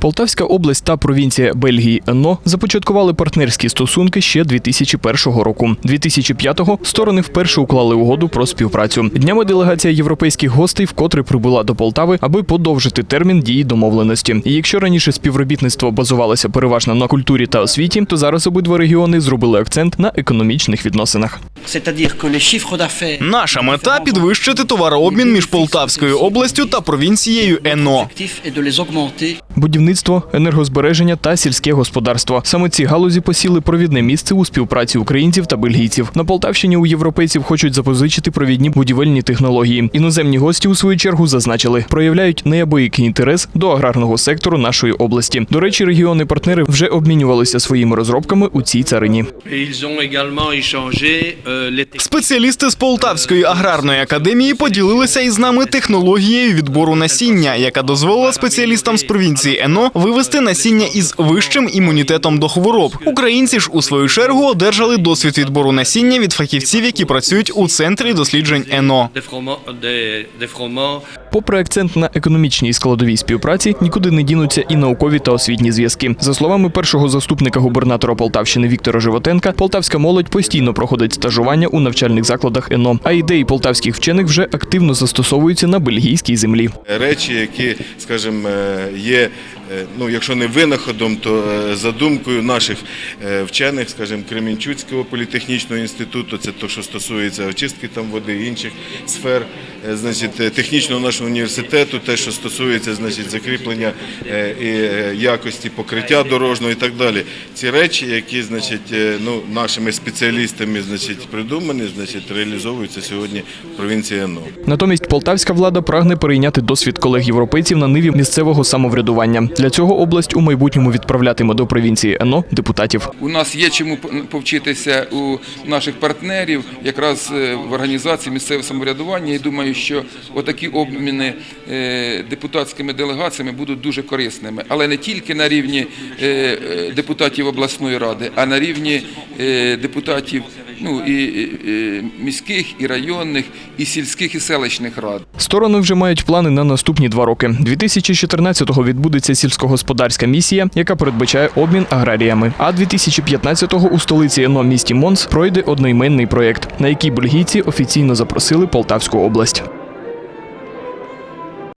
Полтавська область та провінція Бельгії НО започаткували партнерські стосунки ще 2001 року. 2005-го сторони вперше уклали угоду про співпрацю. Днями делегація європейських гостей вкотре прибула до Полтави, аби подовжити термін дії домовленості. І якщо раніше співробітництво базувалося переважно на культурі та освіті, то зараз обидва регіони зробили акцент на економічних відносинах. Наша мета підвищити товарообмін між Полтавською областю та провінцією ЕНО. augmenter Будівництво, енергозбереження та сільське господарство. Саме ці галузі посіли провідне місце у співпраці українців та бельгійців. На Полтавщині у європейців хочуть запозичити провідні будівельні технології. Іноземні гості у свою чергу зазначили, проявляють неабиякий інтерес до аграрного сектору нашої області. До речі, регіони-партнери вже обмінювалися своїми розробками у цій царині. Euh. Спеціалісти з Полтавської аграрної академії поділилися із нами технологією відбору насіння, яка дозволила спеціалістам з провінції ЕНО вивести насіння із вищим імунітетом до хвороб. Українці ж у свою чергу одержали досвід відбору насіння від фахівців, які працюють у центрі досліджень ЕНО. Попри акцент на економічній і складовій співпраці, нікуди не дінуться і наукові та освітні зв'язки. За словами першого заступника губернатора Полтавщини Віктора Животенка, полтавська молодь постійно проходить стажування у навчальних закладах ЕНО. А ідеї полтавських вчених вже активно застосовуються на бельгійській землі. речі, які, скажімо, е, є, ну якщо не винаходом, то е, задумкою наших е, вчених, скажімо, Кременчуцького політехнічного інституту, це те, що стосується очистки там води і інших сфер, е, значить, е, технічного нашого університету, те, що стосується, значить, закріплення е, і е, якості покриття дорожнього і так далі. Ці речі, які, значить, е, ну, нашими спеціалістами, значить, придумані, значить, реалізовуються сьогодні в провінції НО. Натомість полтавська влада прагне перейняти досвід колег європейців на ниві місцевого самоврядування. Для цього область у майбутньому відправлятиме до провінції ЕНО депутатів. У нас є чому повчитися у наших партнерів, якраз е, в організації місцевого самоврядування. І думаю, що отакі обміни е, депутатськими делегаціями будуть дуже корисними, але не тільки на рівні е, депутатів обласної ради, а на рівні депутатів ну, і, і, міських, і районних, і сільських, і селищних рад. Сторони вже мають плани на наступні два роки. 2014-го відбудеться сільськогосподарська місія, яка передбачає обмін аграріями. А 2015-го у столиці ЕНО місті Монс пройде одноіменний проєкт, на який бельгійці офіційно запросили Полтавську область.